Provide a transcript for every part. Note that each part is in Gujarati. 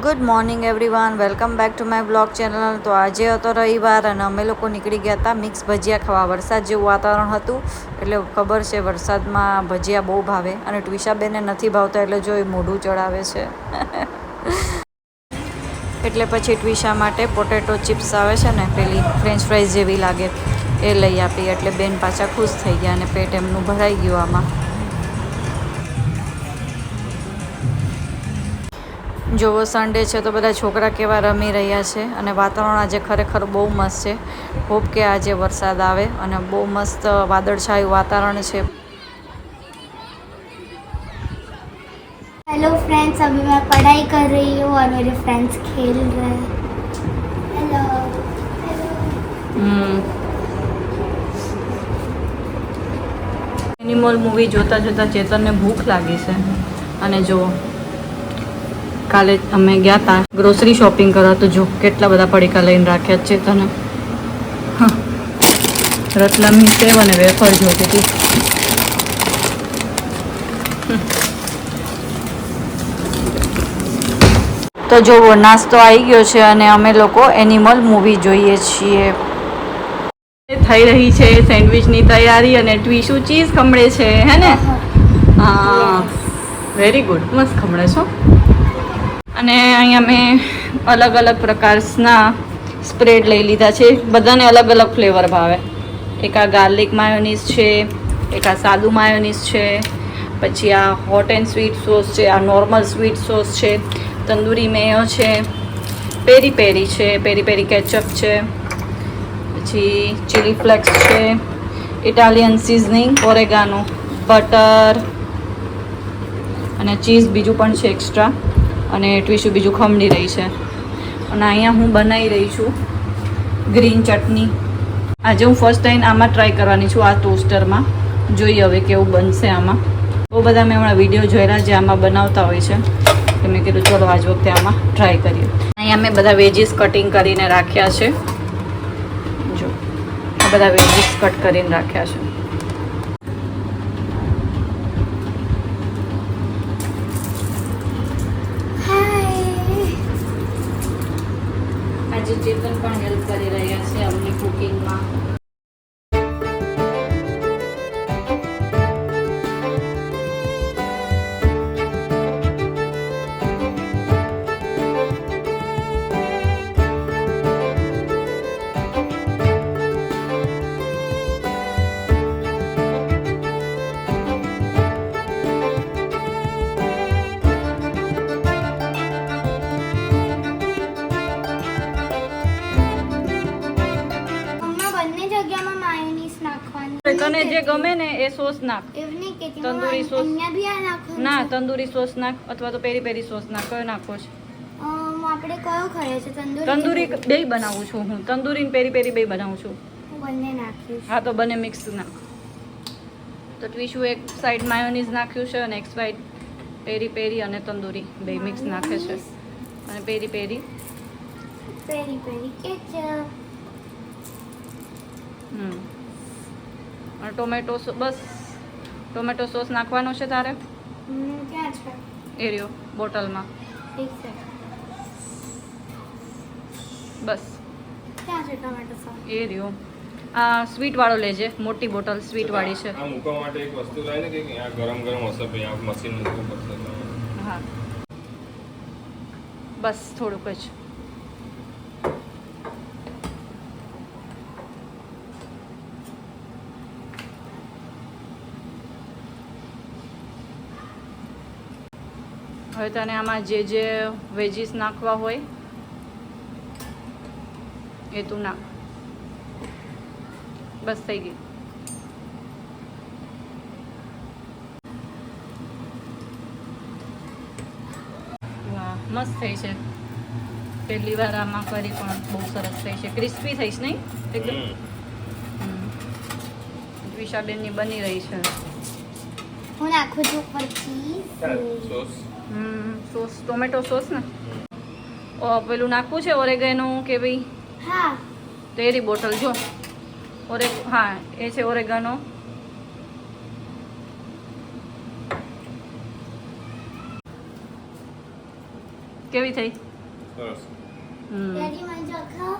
Good morning everyone welcome back to my blog channel તો આજે હતો રવિવાર અને અમે લોકો નીકળી ગયા હતા મિક્સ ભજીયા ખાવા. વરસાદ જેવું વાતાવરણ હતું, એટલે ખબર છે વરસાદમાં ભજીયા બહુ ભાવે અને ટ્વિશાબેનને નથી ભાવતા, એટલે જો એ મોઢું ચડાવે છે. એટલે પછી ટ્વિશા માટે પોટેટો ચિપ્સ આવે છે ને, પેલી ફ્રેન્ચ ફ્રાઈઝ જેવી લાગે, એ લઈ આપી. એટલે બેન પાછા ખુશ થઈ ગયા અને પેટ એમનું ભરાઈ ગયું આમાં. જોવો સન્ડે છે તો બધા છોકરા કેવા રમી રહ્યા છે અને વાતાવરણ આજે ખરેખર બહુ મસ્ત છે હોપ કે આજે વરસાદ આવે અને બહુ મસ્ત વાદળછાયું વાતાવરણ છે हेलो फ्रेंड्स अभी मैं पढ़ाई कर रही हूँ और मेरे फ्रेंड्स खेल रहे हैं हेलो હમ એનિમલ મૂવી જોતા જોતા ચેતનને ભૂખ લાગી છે અને જો કાલે અમે ગયા હતા ગ્રોસરી શોપિંગ કરવા તો જો કેટલા બધા પડીકા લઈને રાખ્યા છે તને. રતલામી સેવ અને વેફર જોતી હતી. તો જોવો નાસ્તો આવી ગયો છે અને અમે લોકો એનિમલ મૂવી જોઈએ છીએ. થઈ રહી છે સેન્ડવિચની તૈયારી અને ટ્વીશુ ચીઝ ખમડે છે હે ને? હા વેરી ગુડ મસ્ત ખમડે છો અને અહીંયા મેં અલગ અલગ પ્રકારના સ્પ્રેડ લઈ લીધા છે. બધાને અલગ અલગ ફ્લેવર ભાવે. એક આ ગાર્લિક માયોનીઝ છે, એક આ સાદું માયોનીઝ છે, પછી આ હોટ એન્ડ સ્વીટ સોસ છે, આ નોર્મલ સ્વીટ સોસ છે, તંદૂરી મેયો છે, પેરી પેરી છે, પેરી પેરી કેચઅપ છે, પછી ચીલી ફ્લેક્સ છે, ઇટાલિયન સિઝનિંગ, ઓરેગાનો, બટર અને ચીઝ બીજું પણ છે એક્સ્ટ્રા. અને ટ્વીશું બીજું ખમણી રહી છે. અને અહીંયા હું બનાવી રહી છું ગ્રીન ચટણી. આજે હું ફર્સ્ટ ટાઈમ આમાં ટ્રાય કરવાની છું આ ટોસ્ટરમાં જોઈએ હવે કેવું બનશે આમાં. બહુ બધા મેં હમણાં વીડિયો જોયેલા જે આમાં બનાવતા હોય છે. તો મેં કીધું ચલો આજ વખતે આમાં ટ્રાય કરીએ. અહીંયા મેં બધા વેજીસ કટિંગ કરીને રાખ્યા છે. જો બધા વેજીસ કટ કરીને રાખ્યા છે. ચેતન પણ હેલ્પ કરી રહ્યા છે અમને કુકિંગમાં જગ્યામાં માયોનીઝ નાખવાની તને જે ગમે ને એ સોસ નાખ. એવની કે તંદૂરી સોસ. અહીંયા બી આ નાખો ના તંદૂરી સોસ નાખ અથવા તો પેરી પેરી સોસ નાખ. કયો નાખો છે? આપણે કયો ખાઈએ છે તંદૂરી તંદૂરી બે બનાવું છું હું. તંદૂરી ને પેરી પેરી બે બનાવું છું. બંને નાખીશ. હા તો બંને મિક્સ નાખ તો ટ્વીશું એક સાઈડ માયોનીઝ નાખ્યું છે અને એક સાઈડ પેરી પેરી અને તંદૂરી બે મિક્સ નાખે છે. અને પેરી પેરી? પેરી પેરી કેચઅપ અને ટોમેટો બસ. ટોમેટો સોસ નાખવાનો છે તારે? ક્યાં છે? એ રહ્યો બોટલમાં. બસ. ક્યાં છે ટોમેટો સોસ? એ રહ્યો. આ સ્વીટ વાળો લેજે મોટી બોટલ સ્વીટ વાળી છે. આ મૂકવા માટે એક વસ્તુ લાવી કે આ ગરમ ગરમ હશે ભાઈ આ મશીન મૂકવું પડશે હા. બસ થોડુંક જ. હવે તને આમાં જે જે વેજીસ નાખવા હોય એ તું નાખ. બસ થઈ ગઈ. વાહ મસ્ત થઈ છે. પહેલી વાર આમાં કરી પણ બહુ સરસ થઈ છે. ક્રિસ્પી થઈશ નહીં? એકદમ. વિશાબેનની બની રહી છે. હું નાખું છું ઉપર ચીઝ સોસ હમ સોસ ટોમેટો સોસ ને? ઓ પેલું નાખવું છે ઓરેગેનું કે ભાઈ? હા. તેરી બોટલ જો. ઓરે હા એ છે ઓરેગાનો. કેવી થઈ? સરસ. હમ. ડેડી મંજો ખાઓ.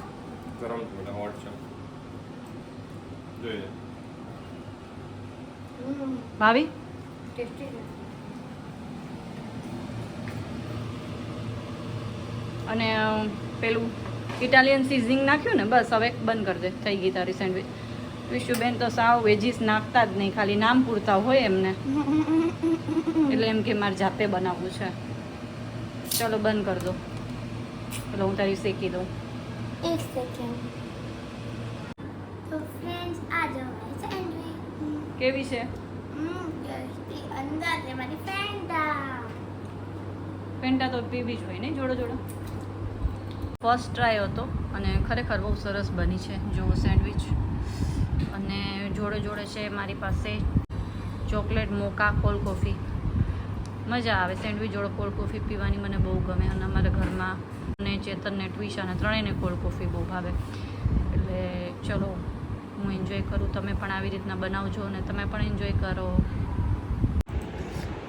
ગરમ છે હોટ છે. જોઈએ. હમ. ભાવી ટેસ્ટી અને પેલું ઇટાલિયન સીઝિંગ નાખ્યું ને બસ હવે બંધ કરી દે થઈ ગઈ તારી સેન્ડવિચ. વિશુબેન તો સાવ વેજીસ નાખતા જ નહીં ખાલી નામ પૂરતા હોય એમને. એટલે એમ કે મારે જાતે બનાવવું છે. ચલો બંધ કરી દો. એટલે હું તારી શેકી દઉં. એક સેકન્ડ તો ફ્રેન્ડ્સ આ જો સેન્ડવિચ. કેવી છે? અંદર મારી ફેન્ટા તો પીવી જ હોય ને જોડો જોડો. ફર્સ્ટ ટ્રાય હતો અને ખરેખર બહુ સરસ બની છે જુઓ સેન્ડવિચ. અને જોડે જોડે છે મારી પાસે ચોકલેટ મોકા, કોલ્ડ કોફી. મજા આવે સેન્ડવિચ જોડે કોલ્ડ કોફી પીવાની મને બહુ ગમે અને અમારા ઘરમાં અને ચેતનને, ટ્વિશાને ત્રણેયને કોલ્ડ કોફી બહુ ભાવે. એટલે ચલો, હું એન્જોય કરું. તમે પણ આવી રીતના બનાવજો અને તમે પણ એન્જોય કરો.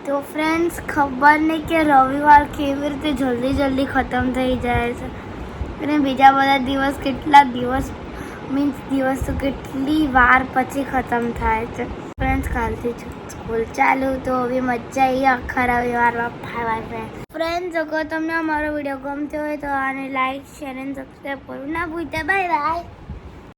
તો ફ્રેન્ડ્સ ખબર નહીં કે રવિવાર કેવી રીતે જલ્દી જલ્દી ખતમ થઈ જાય છે. અને બીજા બધા દિવસ કેટલા દિવસ મીન્સ દિવસ તો કેટલી વાર પછી ખતમ થાય છે. ફ્રેન્ડ્સ કાલથી સ્કૂલ ચાલુ, તો હવે મજા આવી આખા રવિવારમાં ફાવા ફ્રેન્ડ ફ્રેન્ડ્સ અગર તમને અમારો વીડિયો ગમતો હોય તો આને લાઈક શેર અને સબસ્ક્રાઈબ કરવું ના ભૂલતા. Bye bye